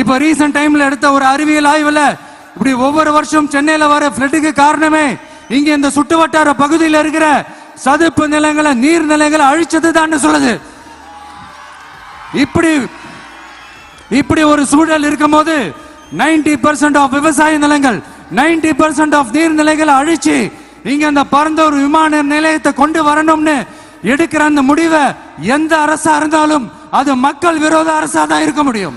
இப்ப ரீசன்ட் டைம்ல எடுத்த ஒரு அறிவியல் ஆய்வுல இப்படி ஒவ்வொரு வருஷம் சென்னையில வர பிளட்டுக்கு காரணமே இங்க இந்த சுற்றுவட்டார பகுதியில் இருக்கிற சதுப்பு நிலங்களை நீர் நிலைகளை அழிச்சது தான் சொல்லுது. இப்படி இப்படி ஒரு சூழல் இருக்கும்போது 90% பர்சன்ட் ஆஃப் விவசாய நிலங்கள் 90% பர்சன்ட் ஆஃப் நீர்நிலைகளை அழிச்சு இங்க அந்த பரந்தூர் விமான நிலையத்தை கொண்டு வரணும்னு எடுக்கிற அந்த முடிவை எந்த அரசா இருந்தாலும் அது மக்கள் விரோத அரசா தான் இருக்க முடியும்.